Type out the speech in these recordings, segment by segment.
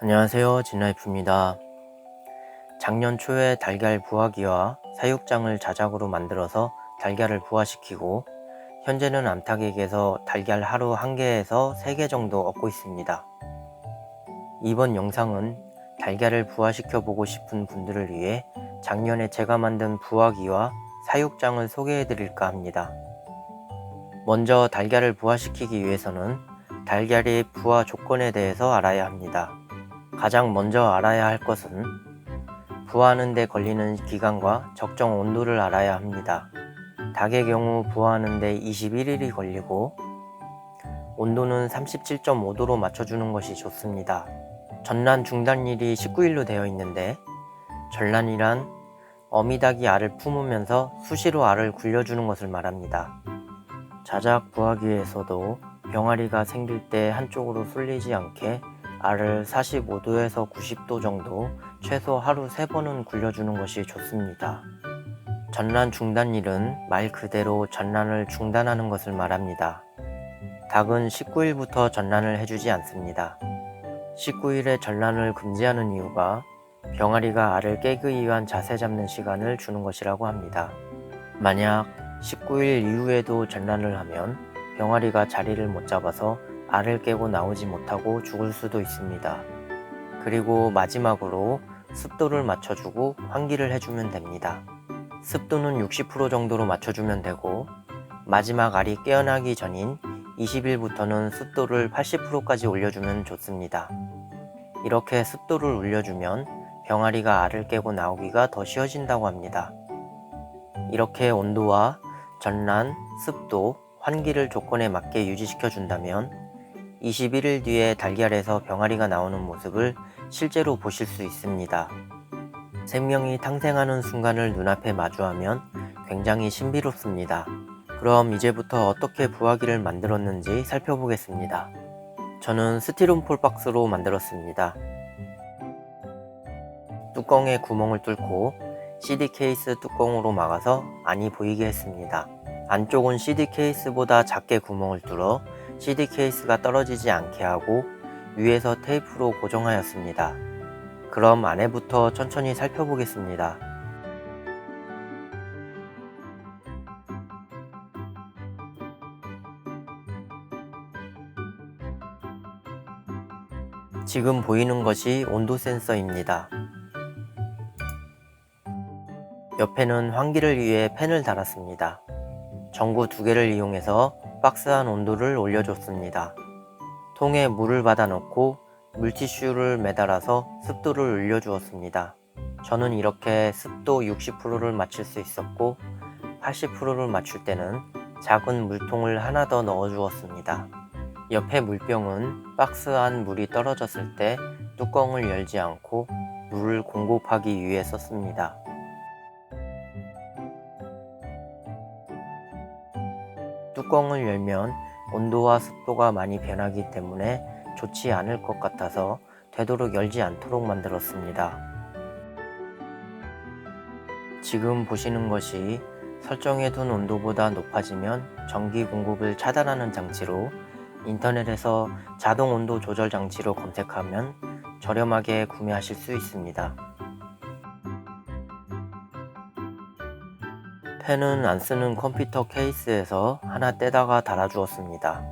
안녕하세요. 진라이프입니다. 작년 초에 달걀 부화기와 사육장을 자작으로 만들어서 달걀을 부화시키고 현재는 암탉에게서 달걀 하루 1개에서 3개 정도 얻고 있습니다. 이번 영상은 달걀을 부화시켜 보고 싶은 분들을 위해 작년에 제가 만든 부화기와 사육장을 소개해 드릴까 합니다. 먼저 달걀을 부화시키기 위해서는 달걀의 부화 조건에 대해서 알아야 합니다. 가장 먼저 알아야 할 것은 부화하는 데 걸리는 기간과 적정 온도를 알아야 합니다. 닭의 경우 부화하는 데 21일이 걸리고 온도는 37.5도로 맞춰주는 것이 좋습니다. 전란 중단일이 19일로 되어 있는데 전란이란 어미닭이 알을 품으면서 수시로 알을 굴려주는 것을 말합니다. 자작 부화기에서도 병아리가 생길 때 한쪽으로 쏠리지 않게 알을 45도에서 90도 정도 최소 하루 3번은 굴려주는 것이 좋습니다. 전란 중단일은 말 그대로 전란을 중단하는 것을 말합니다. 닭은 19일부터 전란을 해주지 않습니다. 19일에 전란을 금지하는 이유가 병아리가 알을 깨기 위한 자세 잡는 시간을 주는 것이라고 합니다. 만약 19일 이후에도 전란을 하면 병아리가 자리를 못 잡아서 알을 깨고 나오지 못하고 죽을 수도 있습니다. 그리고 마지막으로 습도를 맞춰주고 환기를 해주면 됩니다. 습도는 60% 정도로 맞춰주면 되고 마지막 알이 깨어나기 전인 20일부터는 습도를 80%까지 올려주면 좋습니다. 이렇게 습도를 올려주면 병아리가 알을 깨고 나오기가 더 쉬워진다고 합니다. 이렇게 온도와 전란, 습도, 환기를 조건에 맞게 유지시켜 준다면 21일 뒤에 달걀에서 병아리가 나오는 모습을 실제로 보실 수 있습니다. 생명이 탄생하는 순간을 눈앞에 마주하면 굉장히 신비롭습니다. 그럼 이제부터 어떻게 부화기를 만들었는지 살펴보겠습니다. 저는 스티로폼 박스로 만들었습니다. 뚜껑에 구멍을 뚫고 CD 케이스 뚜껑으로 막아서 안이 보이게 했습니다. 안쪽은 CD 케이스보다 작게 구멍을 뚫어 CD 케이스가 떨어지지 않게 하고 위에서 테이프로 고정하였습니다. 그럼 안에부터 천천히 살펴보겠습니다. 지금 보이는 것이 온도 센서입니다. 옆에는 환기를 위해 팬을 달았습니다. 전구 두 개를 이용해서 박스 안 온도를 올려줬습니다. 통에 물을 받아 넣고 물티슈를 매달아서 습도를 올려주었습니다. 저는 이렇게 습도 60%를 맞출 수 있었고 80%를 맞출 때는 작은 물통을 하나 더 넣어 주었습니다. 옆에 물병은 박스 안 물이 떨어졌을 때 뚜껑을 열지 않고 물을 공급하기 위해 썼습니다. 뚜껑을 열면 온도와 습도가 많이 변하기 때문에 좋지 않을 것 같아서 되도록 열지 않도록 만들었습니다. 지금 보시는 것이 설정해둔 온도보다 높아지면 전기 공급을 차단하는 장치로 인터넷에서 자동 온도 조절 장치로 검색하면 저렴하게 구매하실 수 있습니다. 펜은 안 쓰는 컴퓨터 케이스에서 하나 떼다가 달아주었습니다.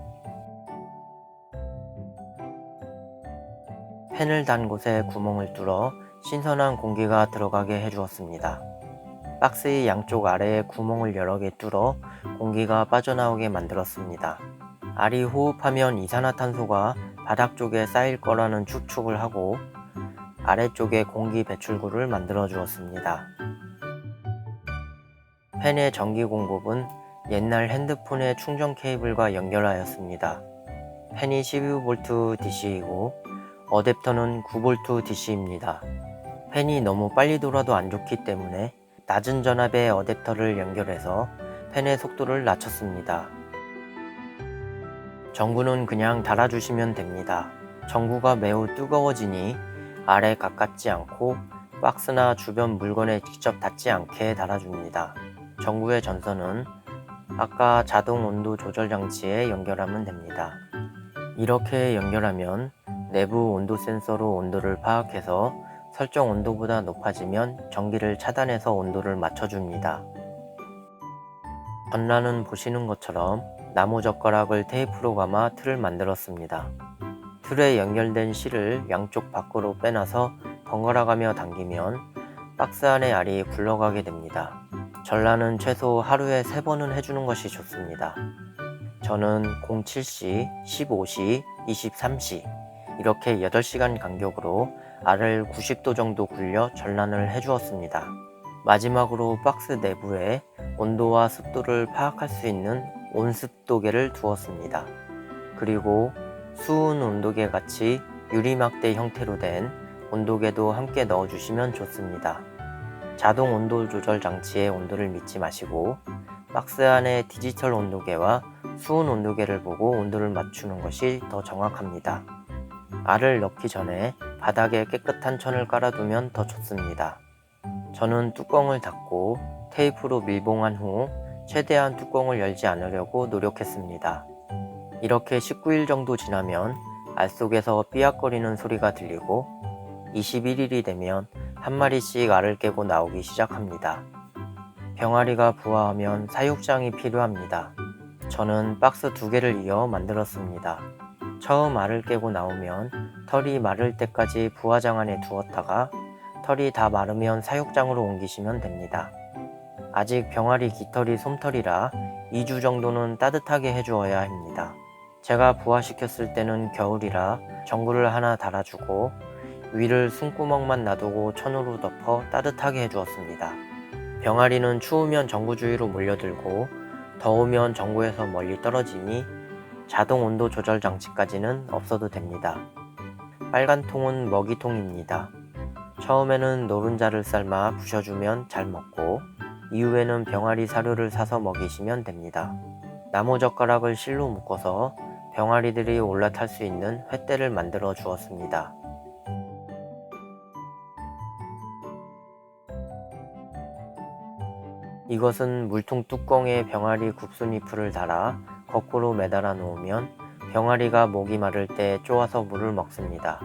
펜을 단 곳에 구멍을 뚫어 신선한 공기가 들어가게 해주었습니다. 박스의 양쪽 아래에 구멍을 여러 개 뚫어 공기가 빠져나오게 만들었습니다. 알이 호흡하면 이산화탄소가 바닥 쪽에 쌓일 거라는 추측을 하고 아래쪽에 공기 배출구를 만들어 주었습니다. 팬의 전기 공급은 옛날 핸드폰의 충전 케이블과 연결하였습니다. 팬이 12V DC이고 어댑터는 9V DC입니다. 팬이 너무 빨리 돌아도 안 좋기 때문에 낮은 전압의 어댑터를 연결해서 팬의 속도를 낮췄습니다. 전구는 그냥 달아주시면 됩니다. 전구가 매우 뜨거워지니 아래 가깝지 않고 박스나 주변 물건에 직접 닿지 않게 달아줍니다. 전구의 전선은 아까 자동 온도 조절 장치에 연결하면 됩니다. 이렇게 연결하면 내부 온도 센서로 온도를 파악해서 설정 온도보다 높아지면 전기를 차단해서 온도를 맞춰줍니다. 전란은 보시는 것처럼 나무 젓가락을 테이프로 감아 틀을 만들었습니다. 틀에 연결된 실을 양쪽 밖으로 빼놔서 번갈아가며 당기면 박스 안의 알이 굴러가게 됩니다. 전란은 최소 하루에 3번은 해주는 것이 좋습니다. 저는 07시, 15시, 23시 이렇게 8시간 간격으로 알을 90도 정도 굴려 전란을 해주었습니다. 마지막으로 박스 내부에 온도와 습도를 파악할 수 있는 온습도계를 두었습니다. 그리고 수은 온도계 같이 유리막대 형태로 된 온도계도 함께 넣어주시면 좋습니다. 자동 온도 조절 장치의 온도를 믿지 마시고 박스 안에 디지털 온도계와 수은 온도계를 보고 온도를 맞추는 것이 더 정확합니다. 알을 넣기 전에 바닥에 깨끗한 천을 깔아두면 더 좋습니다. 저는 뚜껑을 닫고 테이프로 밀봉한 후 최대한 뚜껑을 열지 않으려고 노력했습니다. 이렇게 19일 정도 지나면 알 속에서 삐약거리는 소리가 들리고 21일이 되면 한 마리씩 알을 깨고 나오기 시작합니다. 병아리가 부화하면 사육장이 필요합니다. 저는 박스 두 개를 이어 만들었습니다. 처음 알을 깨고 나오면 털이 마를 때까지 부화장 안에 두었다가 털이 다 마르면 사육장으로 옮기시면 됩니다. 아직 병아리 깃털이 솜털이라 2주 정도는 따뜻하게 해주어야 합니다. 제가 부화시켰을 때는 겨울이라 전구를 하나 달아주고 위를 숨구멍만 놔두고 천으로 덮어 따뜻하게 해주었습니다. 병아리는 추우면 전구 주위로 몰려들고 더우면 전구에서 멀리 떨어지니 자동 온도 조절 장치까지는 없어도 됩니다. 빨간 통은 먹이통입니다. 처음에는 노른자를 삶아 부셔주면 잘 먹고 이후에는 병아리 사료를 사서 먹이시면 됩니다. 나무 젓가락을 실로 묶어서 병아리들이 올라탈 수 있는 횃대를 만들어 주었습니다. 이것은 물통 뚜껑에 병아리 굽순잎을 달아 거꾸로 매달아 놓으면 병아리가 목이 마를 때 쪼아서 물을 먹습니다.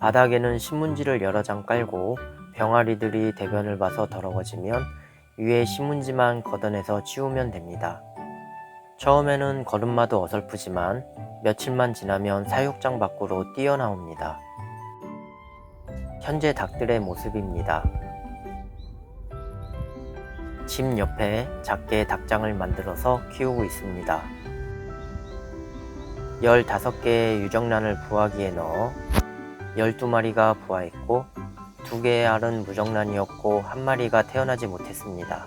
바닥에는 신문지를 여러 장 깔고 병아리들이 대변을 봐서 더러워지면 위에 신문지만 걷어내서 치우면 됩니다. 처음에는 걸음마도 어설프지만 며칠만 지나면 사육장 밖으로 뛰어나옵니다. 현재 닭들의 모습입니다. 집 옆에 작게 닭장을 만들어서 키우고 있습니다. 15개의 유정란을 부화기에 넣어 12마리가 부화했고 2개의 알은 무정란이었고 한 마리가 태어나지 못했습니다.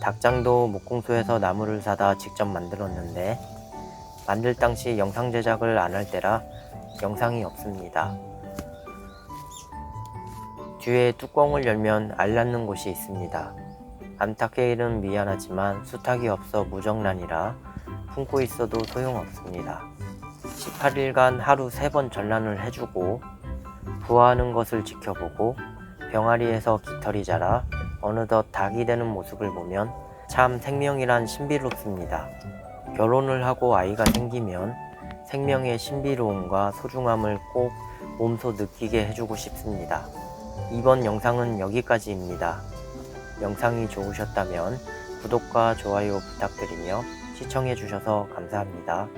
닭장도 목공소에서 나무를 사다 직접 만들었는데 만들 당시 영상 제작을 안 할 때라 영상이 없습니다. 뒤에 뚜껑을 열면 알 낳는 곳이 있습니다. 암탉개일은 미안하지만 수탉이 없어 무정란이라 품고 있어도 소용없습니다. 18일간 하루 3번 전란을 해주고 부화하는 것을 지켜보고 병아리에서 깃털이 자라 어느덧 닭이 되는 모습을 보면 참 생명이란 신비롭습니다. 결혼을 하고 아이가 생기면 생명의 신비로움과 소중함을 꼭 몸소 느끼게 해주고 싶습니다. 이번 영상은 여기까지입니다. 영상이 좋으셨다면 구독과 좋아요 부탁드리며 시청해주셔서 감사합니다.